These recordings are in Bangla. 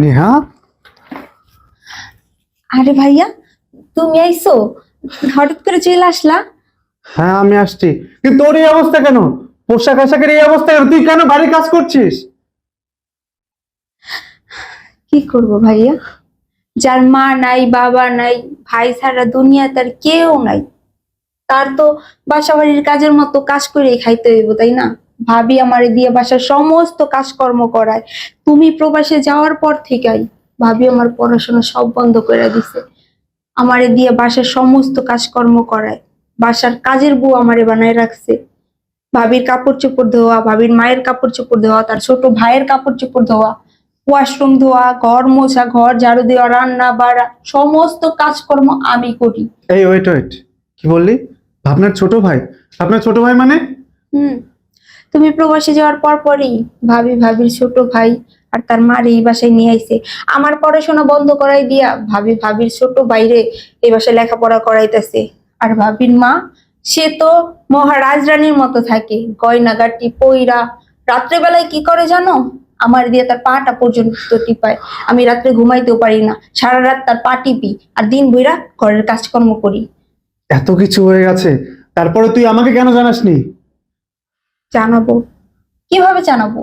নেহা? আরে ভাইয়া তুমি আইছো? হঠাৎ করে চলে আসলা? হ্যাঁ আমি আসছি। কিন্তু তোর এই অবস্থা কেন? পোশাক আশাকের এই অবস্থা কেন? তুই কেন বাড়ির কাজ করছিস? কি করব ভাইয়া? যার মা নাই বাবা নাই ভাই ছাড়া দুনিয়া তার কেউ নাই। তার তো বাসা বাড়ির কাজের মতো কাজ করেই খাইতে হইব তাই না? ভাবি আমারে দিয়ে বাসার সমস্ত কাজকর্ম করায়। তুমি প্রবাসে যাওয়ার পর থেকেই ভাবি আমার পড়াশোনা সব বন্ধ করে দিছে। আমারে দিয়ে বাসার সমস্ত কাজকর্ম করায়। বাসার কাজের বউ আমারে বানায় রাখছে। ভাবির কাপড় চোপড় ধোয়া ভাবির মায়ের কাপড় চোপড় ধোয়া তার ছোট ভাইয়ের কাপড় চোপড় ধোয়া ওয়াশরুম ধোয়া ঘর মোছা ঘর ঝাড়ু দেওয়া রান্না বাড়া সমস্ত কাজকর্ম আমি করি। এই ওয়েট ওয়েট কি বললি? আপনার ছোট ভাই? আপনার ছোট ভাই মানে? হুম। তুমি প্রবাসে যাওয়ার পর পরই ভাবি ভাবির ছোট ভাই আর তার মার এই বাসায় নিয়ে আইছে। আমার পড়াশোনা বন্ধ করাই দিয়া ভাবি ভাবির ছোট বাইরে এই বাসায় লেখাপড়া করাইতেছে। আর ভাবির মা, সে তো মহারাজ রানীর মতো থাকে, গয়নাগাটি, পইরা। রাত্রেবেলায় কি করে জানো? আমার দিয়ে তার পাটা পর্যন্ত টিপায়। আমি রাত্রে ঘুমাইতেও পারি না, সারা রাত তার পা টিপি আর দিন বইরা ঘরের কাজকর্ম করি। এত কিছু হয়ে গেছে, তারপরে তুই আমাকে কেন জানাসনি? জানাব। কীভাবে জানাব?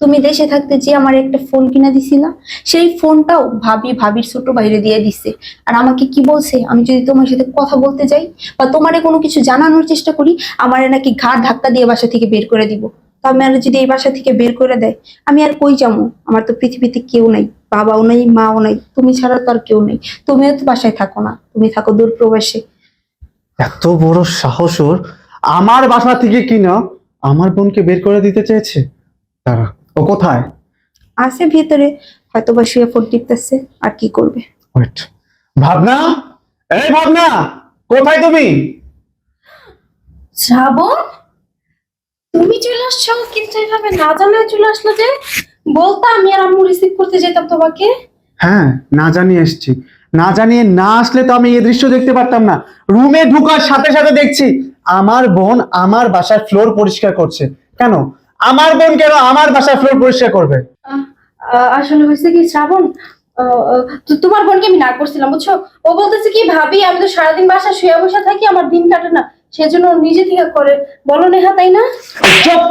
তুমি দেশে থাকতে যে আমার একটা ফোন কিনে দিছিলা, সেই ফোনটাও ভাবি, ভাবির ছোট বাইরে দিয়ে দিছে। আর আমাকে কি বলছে? আমি যদি তোমার সাথে কথা বলতে যাই বা তোমারে কোনো কিছু জানানোর চেষ্টা করি, আমারে নাকি ঘাড় ধাক্কা দিয়ে বাসা থেকে বের করে দিব। তো আমি আর যদি এই বাসা থেকে বের করে দেয়, আমি আর কই যাব? আমার তো পৃথিবীতে কেউ নাই, বাবাও নাই, মাও নাই, তুমি ছাড়া তো আর কেউ নেই। তুমিও তো বাসায় থাকো না, তুমি থাকো দূর প্রবাসে এত বড় সাহস ওর। আমার বাসা থেকে কিনা? আমার বোনকে বের করে দিতে চেয়েছে তারা ও কোথায়? আছে ভিতরে হয়তো বা শুয়ে ফোন টিপতেছে আর কি করবে? ওয়েট ভাবনা? এই ভাবনা কোথায় তুমি? শ্রাবণ? তুমি চলে আসছো কিন্তু এভাবে না জানায় চলে আসলো যে? বলতা আমি আর আম্মু রিসিভ করতে যেতাম তোমাকে। হ্যাঁ না জানিয়ে এসছি। না জানিয়ে না আসলে তো আমি এই দৃশ্য দেখতে পারতাম না। রুমে ঢুকার সাথে সাথে দেখছি আমার বোন আমার বাসার ফ্লোর পরিষ্কার করছে। কেন? আমার বোন কেন আমার বাসার ফ্লোর পরিষ্কার করবে? আসলে হয়েছে কি শ্রাবণ? তোমার বোনকে আমি না করছিলাম বুঝছ? ও বলতেছে কি ভাবি আমি তো সারাদিন বাসা শুয়ে বসে থাকি আমার দিন কাটে না। সেজন্য নিজে থেকে করে। বলো নেহা তাই না? চুপ!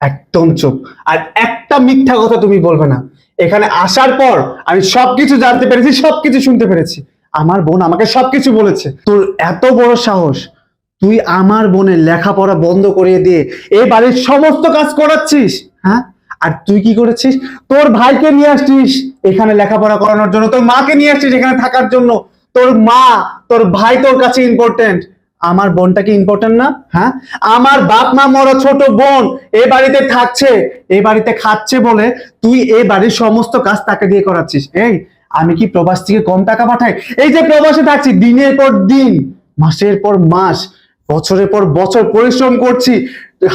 একদম চুপ। আর একটা মিথ্যা কথা তুমি বলবে না। এখানে আসার পর আমি সবকিছু জানতে পেরেছি সবকিছু শুনতে পেরেছি। আমার বোন আমাকে সবকিছু বলেছে। তোর এত বড় সাহস তুই আমার বোনের লেখাপড়া বন্ধ করিয়ে দিয়ে এ বাড়ির সমস্ত কাজ করাচ্ছিস হ্যাঁ? আর তুই কি করেছিস? তোর ভাইকে নিয়ে আসছিস এখানে লেখাপড়া করানোর জন্য, তোর মাকে নিয়ে আসছিস এখানে থাকার জন্য। তোর মা, তোর ভাই তোর কাছে ইম্পর্টেন্ট আমার বোনটা কি ইম্পর্টেন্ট না? হ্যাঁ? আমার বাপ মা মরা, ছোট বোন এ বাড়িতে থাকছে, এ বাড়িতে খাচ্ছে বলে তুই এ বাড়ির সমস্ত কাজ তাকে দিয়ে করাচ্ছিস। এই, আমি কি প্রবাস থেকে কম টাকা পাঠাই? এই যে প্রবাসে থাকছি, দিনের পর দিন, মাসের পর মাস। বছরের পর বছর পরিশ্রম করছি,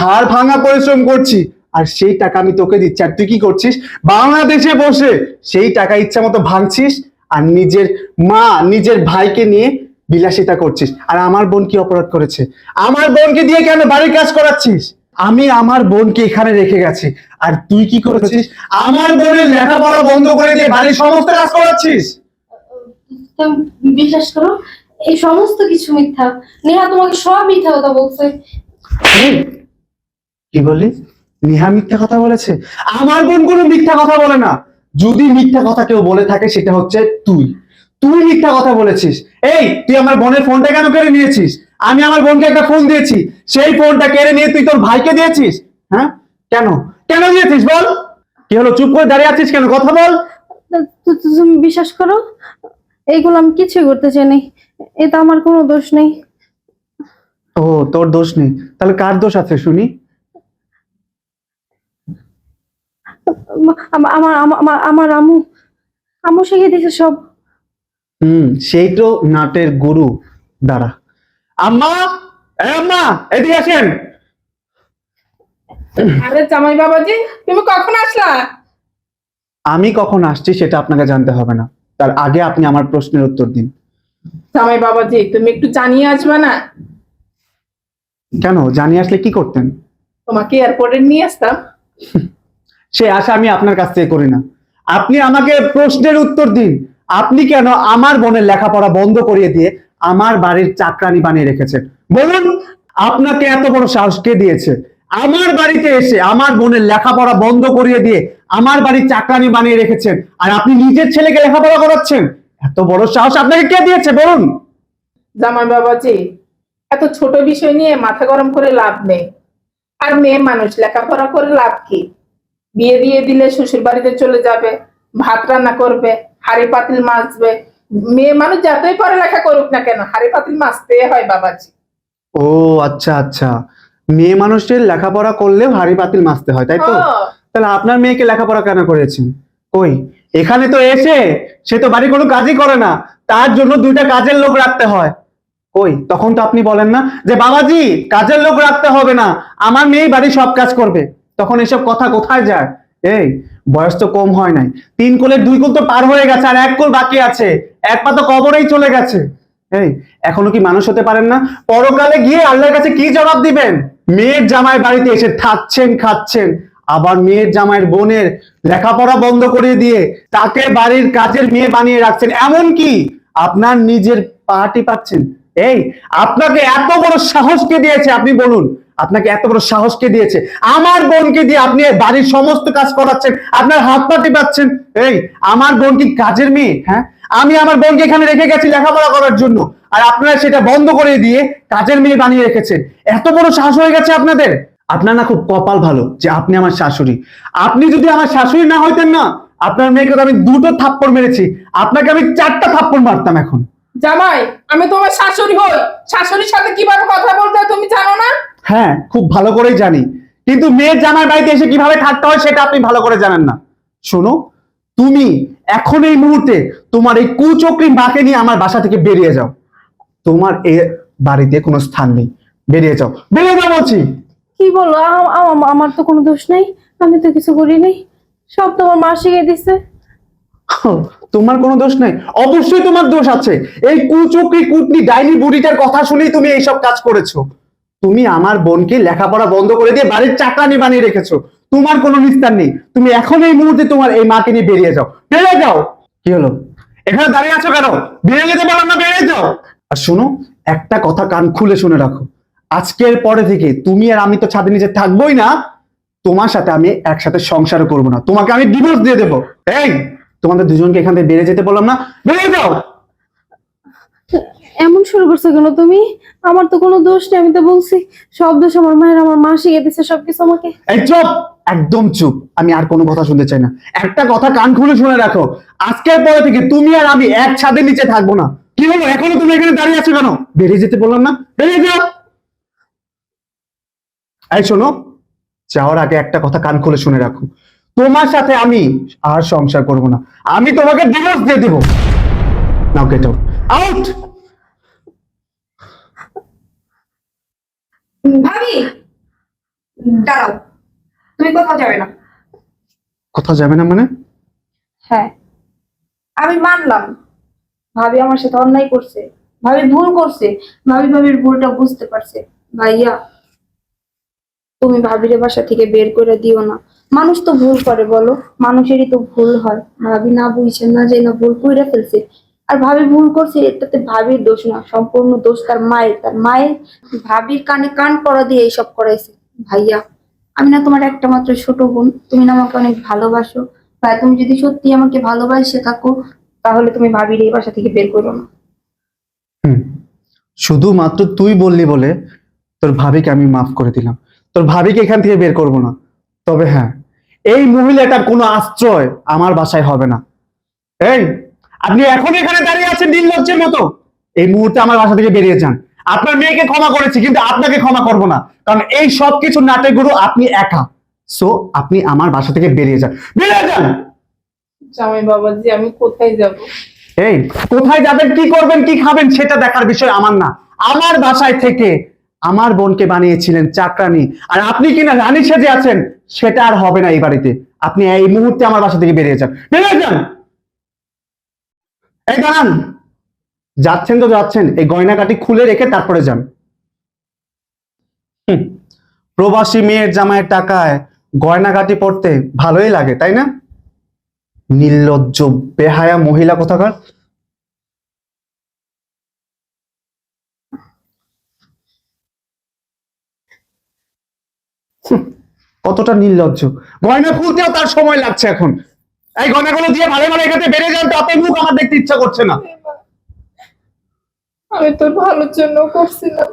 হাড় ভাঙা পরিশ্রম করছি, আর সেই টাকা আমি তোকে দিচ্ছি। আর তুই কি করছিস? বাংলাদেশে বসে সেই টাকা ইচ্ছা মতো ভাঙছিস, আর নিজের মা, নিজের ভাইকে নিয়ে বিলাসিতা করছিস। আর আমার বোন কি অপরাধ করেছে? আমার বোনকে দিয়ে কেন বাড়ির কাজ করাচ্ছিস? আমি আমার বোনকে এখানে রেখে গেছি। আর তুই কি করেছিস? আমার বোনের লেখাপড়া বন্ধ করে দিয়ে বাড়ির সমস্ত কাজ করাচ্ছিস? বিশ্বাস করো এই সমস্ত কিছু মিথ্যা। নেহা তোমাকে সব মিথ্যা কথা বলছে। কি বললি? নেহা মিথ্যা কথা বলেছে? আমার বোন কোনো মিথ্যা কথা বলে না। যদি মিথ্যা কথা কেউ বলে থাকে সেটা হচ্ছে তুই। তুই মিথ্যা কথা বলেছিস। এই তুই আমার বোনের ফোনটা কেন কেড়ে নিয়েছিস? আমি আমার বোনকে একটা ফোন দিয়েছি। সেই ফোনটা কেড়ে নিয়ে তুই তোর ভাইকে দিয়েছিস? হ্যাঁ? কেন? কেন দিয়েছিস বল? কি হলো চুপ করে দাঁড়িয়ে আছিস কেন? কথা বল। তুমি বিশ্বাস করো? এইগুলো আমি কিছুই করতে চাই নাই। এটা আমার কোনো দোষ নেই। ও তোর দোষ নেই। তাহলে কার দোষ আছে শুনি? আমার আমার আমার- আমু আমু শিখিয়ে দিয়েছে সব। হুম সেই তো নাটের গুরু। দাঁড়া। আম্মা! এ আম্মা এদিকে আসেন। আরে জামাই বাবাজি তুমি কখন আসলা? আমি কখন আসছি সেটা আপনাকে জানতে হবে না। তার আগে আপনি আমার প্রশ্নের উত্তর দিন। জামাই বাবাজি তুমি একটু জানিয়ে আসবে না? কেন? জানিয়ে আসলে কি করতেন? তোমাকে এয়ারপোর্টে নিয়ে আসতাম। সে আশা আমি আপনার কাছ থেকে করি না। আপনি আমাকে প্রশ্নের উত্তর দিন। আপনি কেন আমার বোনের লেখাপড়া বন্ধ করিয়ে দিয়ে আমার বাড়ির চাকরানি বানিয়ে রেখেছেন? বলুন আপনাকে এত বড় সাহস কে দিয়েছে? আমার বাড়িতে এসে আমার বোনের লেখাপড়া বন্ধ করিয়ে দিয়ে আমার বাড়ির চাকরানি বানিয়ে রেখেছেন আর আপনি নিজের ছেলেকে লেখাপড়া করাচ্ছেন এত বড় সাহস আপনাকে কে দিয়েছে বলুন? জামাই বাবাজি এত ছোট বিষয় নিয়ে মাথা গরম করে লাভ নেই। আর মেয়ে মানুষ লেখাপড়া করে লাভ কি? বিয়ে দিয়ে দিলে শ্বশুর বাড়িতে চলে যাবে ভাত রান্না করবে হাড়ি পাতিল মাজবে। মেয়ে মানুষ যতই পড়ালেখা করুক না কেন হাড়ি পাতিল মাজতে হয় বাবাজি। ও আচ্ছা আচ্ছা। মেয়ে মানুষের লেখাপড়া করলেও হাড়ি পাতিল মাসতে হয় তাই তো। তাহলে আপনার মেয়েকে লেখাপড়া কেন করেছেন? কই? এখানে তো এসে সে তো বাড়ি কোনো কাজই করে না তার জন্য দুইটা কাজের লোক রাখতে হয়। কই? তখন তো আপনি বলেন না যে বাবাজি কাজের লোক রাখতে হবে না আমার মেয়ে বাড়ি সব কাজ করবে। তখন এসব কথা কোথায় যায়? এই বয়স তো কম হয় নাই। তিন কোলের দুই কোল তো পার হয়ে গেছে আর এক কোল বাকি আছে। এক পা তো কবরেই চলে গেছে। এই এখনও কি মানুষ হতে পারেন না? পরকালে গিয়ে আল্লাহর কাছে কি জবাব দিবেন? মেয়ের জামাই বাড়িতে এসে থাকছেন, খাচ্ছেন। আবার মেয়ের জামাইয়ের বোনের লেখাপড়া বন্ধ করে দিয়ে তাকে বাড়ির কাজের মেয়ে বানিয়ে রাখছেন। এমন কি আপনার নিজের পাটি পাচ্ছেন। এই, আপনাকে এত বড় সাহস কে দিয়েছে? আপনি বলুন, আপনাকে এত বড় সাহস কে দিয়েছে? আমার বোনকে দিয়ে আপনি বাড়ির সমস্ত কাজ করাচ্ছেন, আপনার হাত পাটি পাচ্ছেন। এই, আমার বোন কি কাজের মেয়ে? হ্যাঁ? আমি আমার বোনকে এখানে রেখে গেছি লেখাপড়া করার জন্য। আর আপনারা সেটা বন্ধ করে দিয়ে কাজের মেয়ে বানিয়ে রেখেছেন। এত বড় সাহস হয়ে গেছে আপনাদের? আপনার না খুব কপাল ভালো যে আপনি আমার শাশুড়ি। আপনি যদি আমার শাশুড়ি না হইতেন না আপনার মেয়েকে তো আমি দুটো থাপ্পড় মেরেছি। আপনাকে আমি চারটা থাপ্পড় মারতাম এখন। জামাই আমি তোমার শাশুড়ি হই। শাশুড়ির সাথে কীভাবে কথা বলতে হয় তুমি জানো না? হ্যাঁ খুব ভালো করেই জানি। কিন্তু মেয়ের জামাই বাড়িতে এসে কীভাবে থাকতে হয় সেটা আপনি ভালো করে জানেন না। শোনো তুমি এখন এই মুহূর্তে তোমার এই কুচক্রি মাকে নিয়ে আমার বাসা থেকে বেরিয়ে যাও। তোমার এ বাড়িতে কোনো স্থান নেই। বেরিয়ে যাও। বেরিয়ে যাও বলছি। কি বলো? আম- আম- আমার তো কোনো দোষ নেই। আমি তো কিছু করি নাই। সব তোমার মা শিখিয়ে দিছে। তোমার কোনো দোষ নাই। অবশ্যই তোমার দোষ আছে। এই কুচক্রি কুটনি ডাইনি বুড়িটার কথা শুনেই তুমি এইসব কাজ করেছ। তুমি আমার বোনকে লেখাপড়া বন্ধ করে দিয়ে বাড়ির চাকরানি বানিয়ে রেখেছো। তোমার কোনো নিস্তার নেই। তুমি এখন এই মুহূর্তে তোমার এই মাকে নিয়ে বেরিয়ে যাও। বেরিয়ে যাও। কি হলো? এখানে দাঁড়িয়ে আছো কেন? বেরিয়ে যেতে বললাম না বেরিয়ে যাও। আর শোনো একটা কথা কান খুলে শুনে রাখো। আজকের পরে থেকে তুমি আর আমি তো ছাদের নিচে থাকবোই না তোমার সাথে আমি একসাথে সংসারও করব না। তোমাকে আমি ডিভোর্স দিয়ে দেবো। এই তোমাদের দুজনকে এখান থেকে বেড়ে যেতে বললাম না। বেরিয়ে যাও! এমন শুরু করছ কেন তুমি? আমার তো কোনো দোষ নেই আমি তো বলছি সব দোষ আমার মায়ের আমার মা শিখিয়ে দিছে সবকিছু আমাকে। এই চুপ! একদম চুপ! আমি আর কোনো কথা শুনতে চাই না। একটা কথা কান খুলে শুনে রাখো। আজকের পরে থেকে তুমি আর আমি এক ছাদের নিচে থাকব না। কি হলো? এখনও তুমি এখানে দাঁড়িয়ে আছো কেন? বেরিয়ে যেতে বললাম না। বেরিয়ে যাও। এই শোনো যাওয়ার আগে একটা কথা কান খুলে শুনে রাখো। তোমার সাথে আমি আর সংসার করব না। আমি তোমাকে ডিভোর্স দিয়ে দেবো। নাও গেট আউট আউট ভাবি! দাঁড়াও। তুমি কোথাও যাবে না। কোথাও যাবে না মানে? হ্যাঁ। আমি মানলাম। ভাবি আমার সাথে অন্যায় করছে, ভাবি ভুল করছে, ভাবি ভাবির ভুলটা বুঝতে পারছে। ভাইয়া, তুমি ভাবিরে বাসা থেকে বের করে দিও না। মানুষ তো ভুল করে, বলো। মানুষেরই তো ভুল হয়। ভাবি না বুঝছে, না যে না ভুল করে ফেলছে। আর ভাবি ভুল করছে, এটাতে ভাবির দোষ না, সম্পূর্ণ দোষ তার মায়ের। তার মায়ের ভাবির কানে কান পড়া দিয়ে এইসব করাইছে। ভাইয়া, আমি না তোমার একটা মাত্র ছোট বোন, তুমি না আমাকে অনেক ভালোবাসো। ভাই তুমি যদি সত্যি আমাকে ভালোবাসে থাকো তাহলে তুমি ভাবির এই বাসা থেকে বের করো না। হুম। শুধুমাত্র তুই বললি বলে তোর ভাবিকে আমি মাফ করে দিলাম। তোর ভাবিকে এখান থেকে বের করব না। তবে হ্যাঁ এই মহিলাটার কোনো আশ্রয় আমার বাসায় হবে না। এই, আপনি এখন এখানে দাঁড়িয়ে আছেন নির্লজ্জের মতো। এই মুহূর্তে আমার বাসা থেকে বেরিয়ে যান। আপনার মেয়েকে ক্ষমা করেছি, কিন্তু আপনাকে ক্ষমা করব না। কারণ এই সব কিছু নাটকগুলো আপনি একা। সো আপনি আমার বাসা থেকে বেরিয়ে যান। বেরিয়ে যান! এই, কোথায় যাবেন, কি করবেন, কি খাবেন, সেটা দেখার বিষয় আমার না। আমার বাসায় থেকে আমার বোনকে বানিয়েছিলেন চাকরানি। আর আপনি কিনা রানী সেজে আছেন, সেটা আর হবে না এই বাড়িতে। আপনি এই মুহূর্তে আমার বাসা থেকে বেরিয়ে যান। বেরিয়ে যান! এই দাঁড়ান! যাচ্ছেন তো যাচ্ছেন, এই গয়নাকাটি খুলে রেখে তারপরে যান। প্রবাসী মেয়ের জামাইয়ের টাকায় গয়নাগাটি পড়তে ভালোই লাগে, তাই না? নির্লজ্জ বেহায়া মহিলা কোথাকার? কতটা নির্লজ্জ। গয়না খুলতেও তার সময় লাগছে এখন। এই গয়নাগুলো দিয়ে ভালো ভালো এখানে বেড়ে যান তাতে মুখ আমার দেখতে ইচ্ছা করছে না। আমি তোর ভালোর জন্য করছিলাম।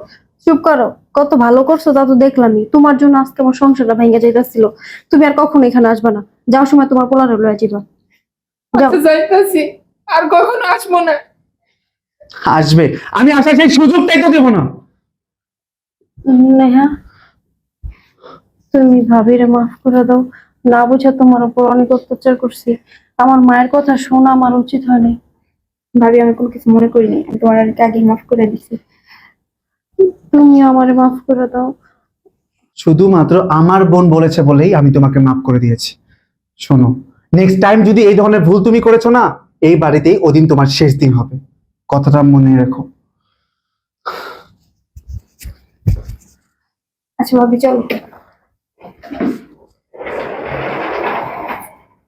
চুপ করো কত ভালো করছ তা তো দেখলামই। তোমার জন্য আজকে আমার সংসারটা ভেঙে যাইতেছিল। তুমি আর কখনো এখানে আসবে না। যাওয়ার সময় তোমার পোলারে লয়ে যাবা যাইতাছি আর কখনো আসব না। আসবে। আমি আসার সেই সুযোগটাই তো দেবো না। নেহা তুমি ভাবিরে মাফ করে দাও। না বুঝে তোমার উপর অনেক অত্যাচার করছি। আমার মায়ের কথা শোনা আমার উচিত হয়নি। ভাবি আমি কোনো কিছু মনে করিনি। আমি তোমার অনেক আগে মাফ করে দিছি। তুমি আমারে মাফ করে দাও। শুধুমাত্র আমার বোন বলেছে বলেই আমি তোমাকে মাফ করে দিয়েছি। শোনো নেক্সট টাইম যদি এই ধরনের ভুল তুমি করেছ না, এই বাড়িতেই ওদিন তোমার শেষ দিন হবে। কথাটা মনে রেখো। আচ্ছা ভাবি, চলো।